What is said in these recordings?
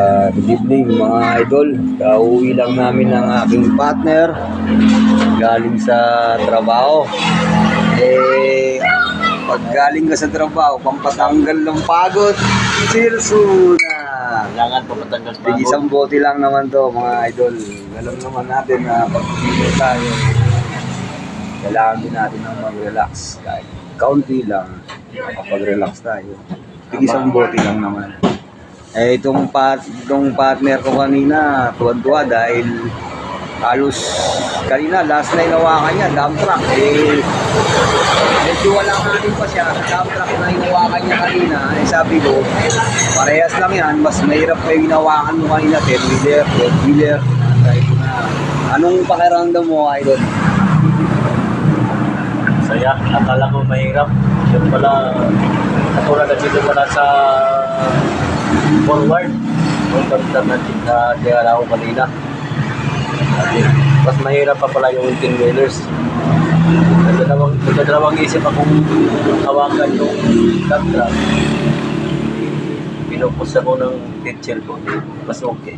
Ah, good evening mga idol. Kauwi lang namin ng aking partner galing sa trabaho. Eh, pag galing ka sa trabaho, pampatanggal ng pagod, sirso na. Kailangan pa matanggal pa Tig isang bote lang naman to mga idol. Alam naman natin na pag tayo, kailangan din natin ng mag-relax. Kahit kaunti lang, makapag-relax tayo. Tig isang bote lang naman. Eh, itong, part, itong partner ko kanina, tuwan-tuwa dahil halos kanina, last na inawakan niya, dump truck. Eh, medyo wala nga rin pa siya. Dump truck na inawakan niya kanina. Eh, sabi ko, parehas lang yan. Mas mahirap yung inawakan mo kanina, 10-wheeler, 12-wheeler. Sabi ko na, anong pakiramdam mo, idol? Saya, akala ko mahirap. Yung pala, katulad na dito pala sa forward. Yung pagdam natin na kaya ako kanina. Mas mahirap pa pala yung 10 wheelers. Nagdadalawang, nagdadalawang isip akong hawakan yung dump truck. Pinupos ako ng teacher ko. Mas okay.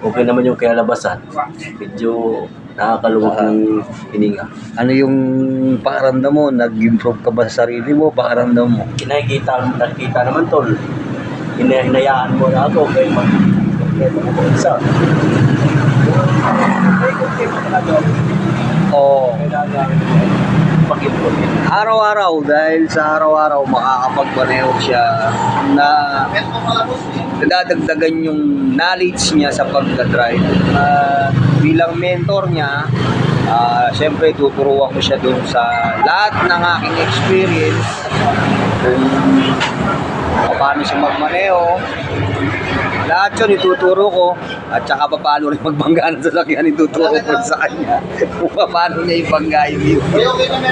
Okay naman yung kayalabasan. Medyo nakakaluwag ng hininga. Ano yung pakiramdam mo? Nag-improve ka ba sa sarili mo? Pakiramdam mo? Kinakita, nakita naman tol. Hina, hinayaan mo na ako kaya mag ako isa. Oo. Pag-improve. Araw-araw, dahil sa araw-araw makakapagpaneho siya na nadadagdagan yung knowledge niya sa pagdadrive. Uh, bilang mentor niya, ah syempre tuturuan ko siya dun sa lahat ng aking experience kung paano siya magmaneho. Lahat yun ituturo ko. At saka paano rin magbangga ng sasakyan ituturo ko sa kanya. Kung paano niya ibangga yung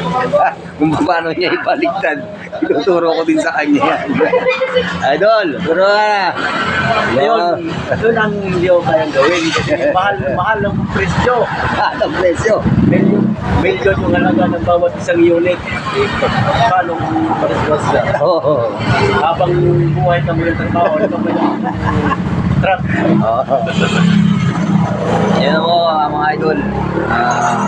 kung paano niya ibaliktad. Ituturo ko din sa kanya yan. Idol turo ka na. Ayun, doon ang hindi ko kayang gawin. Kasi mahal, mahal ang presyo. ang presyo. Million, million yung halaga ng bawat isang unit. Paano kung pares siya? oo. Habang buhay ka mo ng trabaho, ano ba yung truck? oo yan ako ah, mga idol Ah,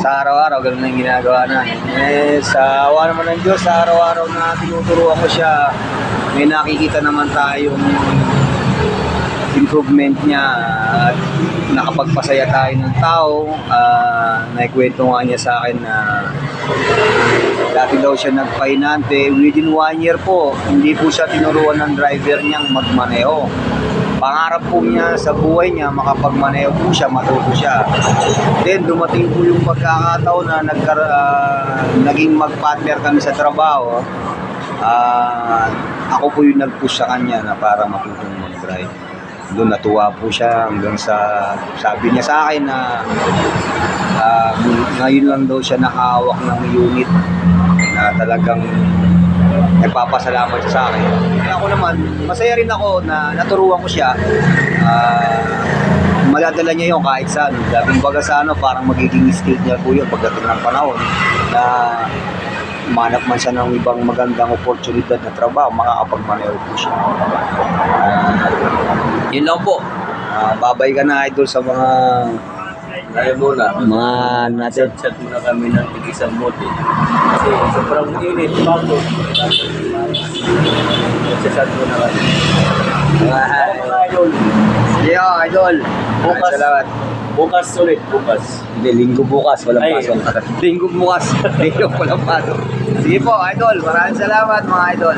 sa araw-araw ganun na yung ginagawa namin eh sa awa naman ng Diyos sa araw-araw na tinuturuan ko siya may nakikita naman tayong improvement niya at nakapagpasaya tayo ng tao. Ah, naikwento nga niya sa akin na dati daw siya nagpahinante. Within one year po, hindi po siya tinuruan ng driver niyang magmaneho. Pangarap po niya sa buhay niya, makapagmaneho po siya, matuto siya. Then dumating po yung pagkakataon na nagkar ah, naging mag-partner kami sa trabaho. Ah, ako po yung nag-push sa kanya na para matutong mag-drive. Doon natuwa po siya hanggang sa sabi niya sa akin na ah, ngayon lang daw siya nakahawak ng unit talagang nagpapasalamat siya sa akin. Kaya ako naman, masaya rin ako na naturuan ko siya. Ah, madadala niya yun kahit saan. Labing baga sa ano, parang magiging skill niya po yun pagdating ng panahon na manap man siya ng ibang magandang oportunidad na trabaho, makakapagmaneho po siya. Ah, yun lang po. Ah, babay ka na idol sa mga Ayaw muna. mga natin. Chat-chat muna kami ng tig-isang bote. Kasi sobrang init, bago. Chat-chat muna kami. Mga idol, oh, idol. Bukas. Salamat. bukas ulit, bukas. Hindi, linggo bukas, walang Ay. pasok. linggo bukas, linggo walang pasok. Sige po, idol. Maraming salamat mga idol.